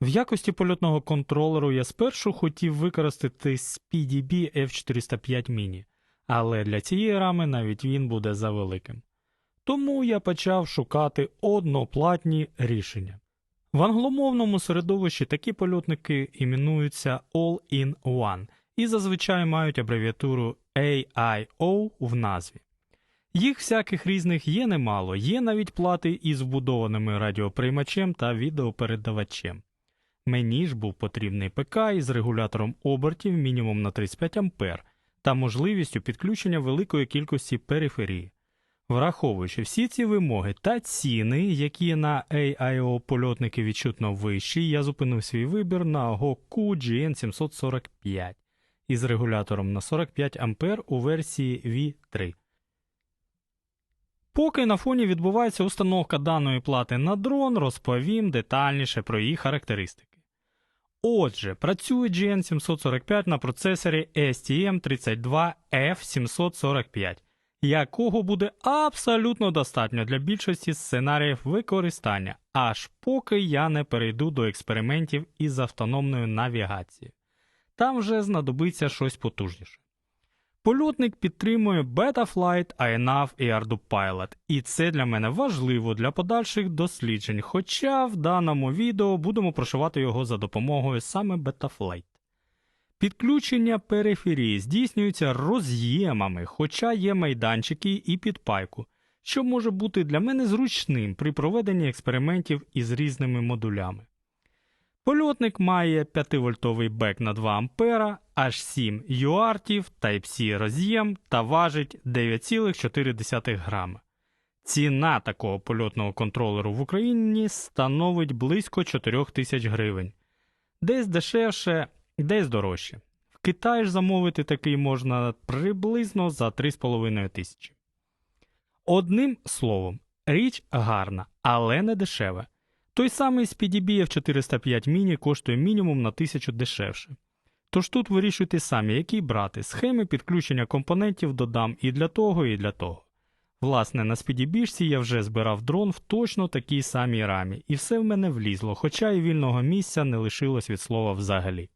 В якості польотного контролеру я спершу хотів використати SPDB F405 Mini, але для цієї рами навіть він буде завеликим. Тому я почав шукати одноплатні рішення. В англомовному середовищі такі польотники іменуються All-in-One і зазвичай мають абревіатуру AIO в назві. Їх всяких різних є немало, є навіть плати із вбудованими радіоприймачем та відеопередавачем. Мені ж був потрібний ПК із регулятором обертів мінімум на 35 А та можливістю підключення великої кількості периферії. Враховуючи всі ці вимоги та ціни, які на AIO польотники відчутно вищі, я зупинив свій вибір на Goku GN745 із регулятором на 45 А у версії V3. Поки на фоні відбувається установка даної плати на дрон, розповім детальніше про її характеристики. Отже, працює GN745 на процесорі STM32F745, якого буде абсолютно достатньо для більшості сценаріїв використання, аж поки я не перейду до експериментів із автономною навігацією. Там вже знадобиться щось потужніше. Польотник підтримує Betaflight, INAV і ArduPilot, і це для мене важливо для подальших досліджень, хоча в даному відео будемо прошивати його за допомогою саме Betaflight. Підключення периферії здійснюється роз'ємами, хоча є майданчики і підпайку, що може бути для мене зручним при проведенні експериментів із різними модулями. Польотник має 5-вольтовий бек на 2 А, аж 7 юартів, Type-C роз'єм та важить 9,4 грама. Ціна такого польотного контролеру в Україні становить близько 4 тисяч гривень. Десь дешевше, десь дорожче. В Китаї ж замовити такий можна приблизно за 3,5 тисячі. Одним словом, річ гарна, але не дешева. Той самий SPDB F405 Mini коштує мінімум на 1000 дешевше. Тож тут вирішуйте самі, які брати. Схеми підключення компонентів додам і для того, і для того. Власне, на спідібіжці я вже збирав дрон в точно такій самій рамі, і все в мене влізло, хоча і вільного місця не лишилось від слова взагалі.